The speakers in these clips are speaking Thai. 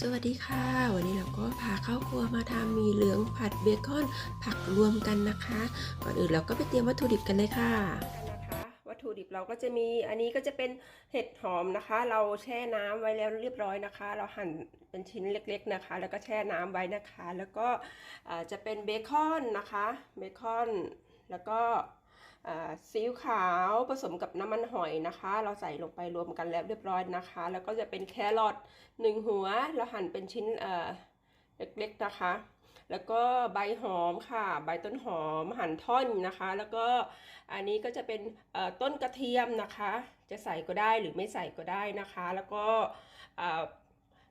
สวัสดีค่ะ วันนี้เราก็พาเข้าครัวมาทำมีเหลืองผัดเบคอนผักรวมกันนะคะ ก่อนอื่นเราก็ไปเตรียมวัตถุดิบกันเลยค่ะนะคะวัตถุดิบเราก็จะมีอันนี้ก็จะเป็นเห็ดหอมนะคะ เราแช่น้ำไว้แล้วเรียบร้อยนะคะ เราหั่นเป็นชิ้นเล็กๆนะคะ แล้วก็แช่น้ำไว้นะคะ แล้วก็จะเป็นเบคอนนะคะเบคอนแล้วก็ ซีอิ๊วขาวผสมกับน้ำมันหอยนะคะ เราใส่ลงไปรวมกันแล้วเรียบร้อยนะคะ แล้วก็จะเป็นแครอทหนึ่งหัว เราหั่นเป็นชิ้นเล็กๆนะคะ แล้วก็ใบหอมค่ะ ใบต้นหอมหั่นท่อนนะคะ แล้วก็อันนี้ก็จะเป็นต้นกระเทียมนะคะ จะใส่ก็ได้หรือไม่ใส่ก็ได้นะคะ แล้วก็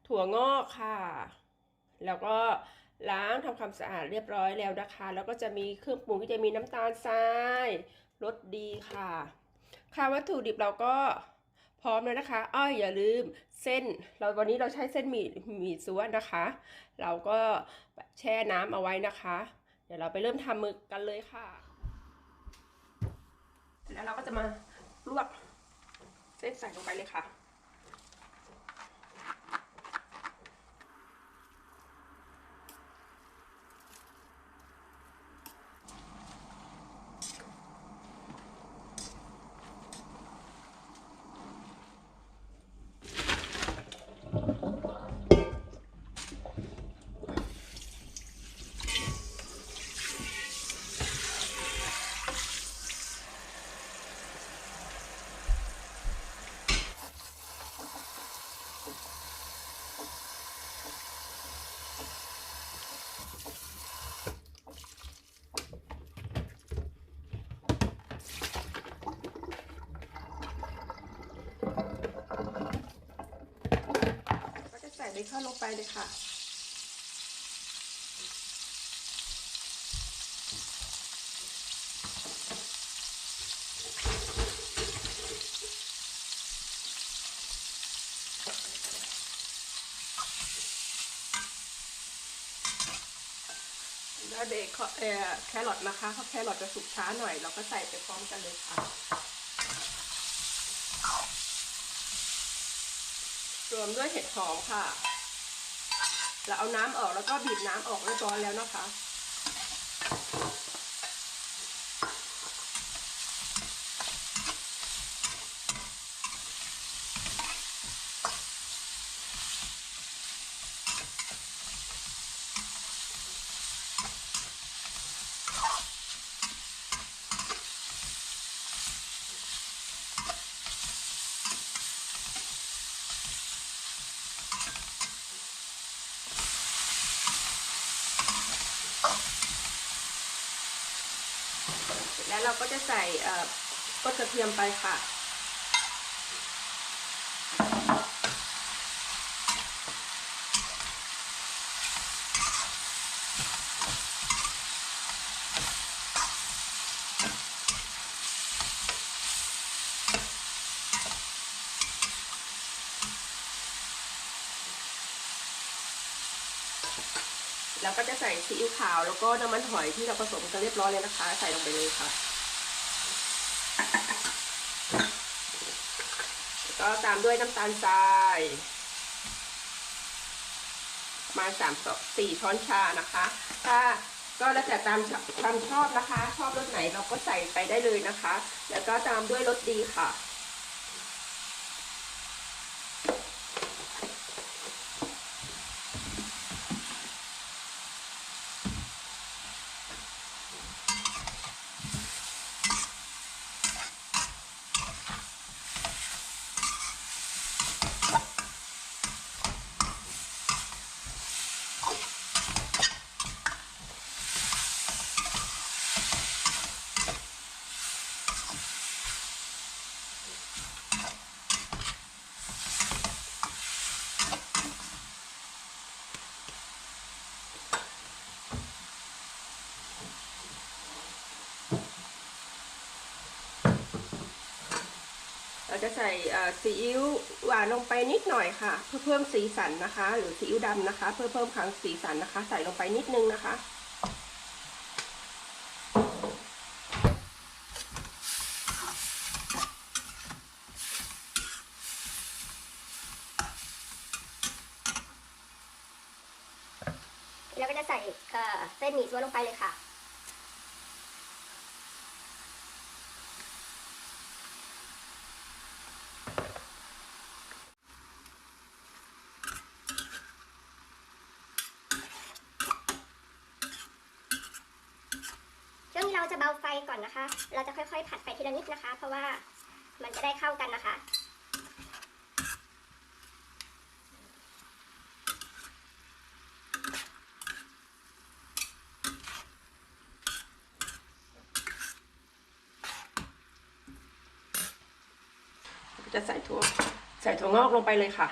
ถั่วงอกค่ะ แล้วก็ ล้างทำความสะอาดเรียบร้อยแล้วนะคะ แล้วก็จะมีเครื่องปรุงที่จะมีน้ำตาลทรายรสดีค่ะ ค่ะวัตถุดิบเราก็พร้อมแล้วนะคะ อ้อยอย่าลืมเส้น เราวันนี้เราใช้เส้นหมี่หมี่ซัวนะคะ เราก็แช่น้ำเอาไว้นะคะ เดี๋ยวเราไปเริ่มทำมือกันเลยค่ะ แล้วเราก็จะมาลวกเส้นใส่ลงไปเลยค่ะ เบคอนลงไปเลยค่ะแล้วเบคอนเอ่อแครอทนะคะเพราะแครอทจะสุกช้าหน่อย เราก็ใส่ไปพร้อมกันเลยค่ะ รวมด้วยเห็ดหอมค่ะ แล้วเอาน้ำออกแล้วก็บีบน้ำออกเรียบร้อยแล้วนะคะ แล้วเราก็จะใส่ต้นกระเทียมไปค่ะ แล้วก็จะใส่ซีอิ๊วขาวแล้วก็น้ำมันหอยที่เราผสมกันเรียบร้อยเลยนะคะ ใส่ลงไปเลยค่ะ ก็ตามด้วยน้ำตาลทรายประมาณสามสี่ช้อนชานะคะ ถ้าก็แล้วแต่ตามความชอบนะคะ ชอบรสไหนเราก็ใส่ไปได้เลยนะคะ แล้วก็ตามด้วยรสดีค่ะ ใส่ซีอิ๊วหวานลงไปนิดหน่อยค่ะ เพื่อเพิ่มสีสันนะคะ หรือซีอิ๊วดำนะคะ เพื่อเพิ่มความสีสันนะคะ ใส่ลงไปนิดนึงนะคะเราก็จะใส่เอ่อเส้นหมี่ซัวลงไปเลยค่ะ ช่วงนี้เราจะเบาไฟก่อนนะคะ เราจะค่อยๆ ผัดไปทีละนิดนะคะ เพราะว่ามันจะได้เข้ากันนะคะ จะใส่ถั่วใส่ถั่วงอกลงไปเลยค่ะ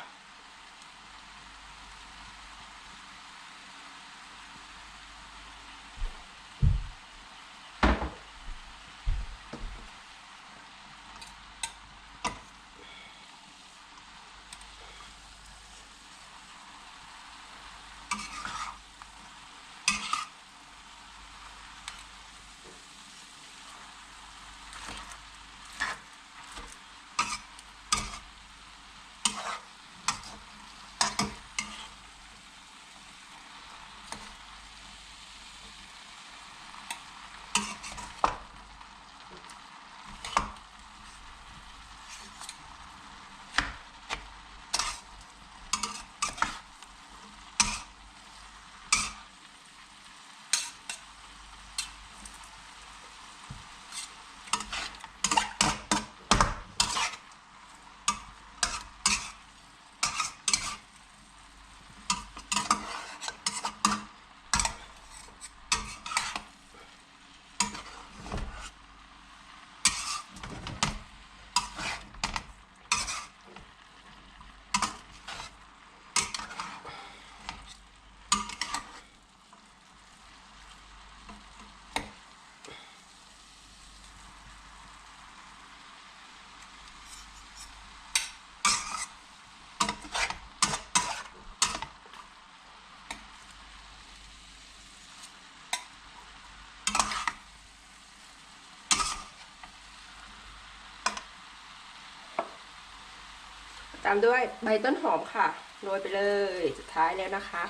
ตามด้วยใบต้นหอมค่ะ โรยไปเลยสุดท้ายแล้วนะคะ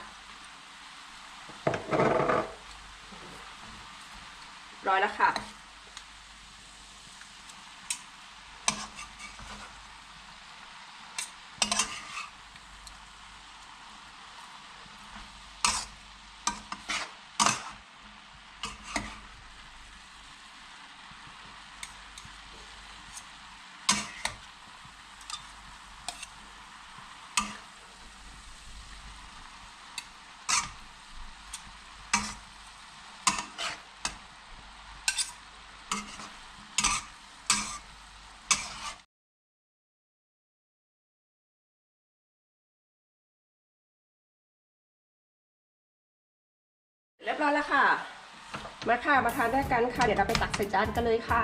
ร้อยแล้วค่ะ เรียบร้อยแล้วค่ะ มาค่ะ มาทานด้วยกันค่ะ เดี๋ยวเราไปตักใส่จานกันเลยค่ะ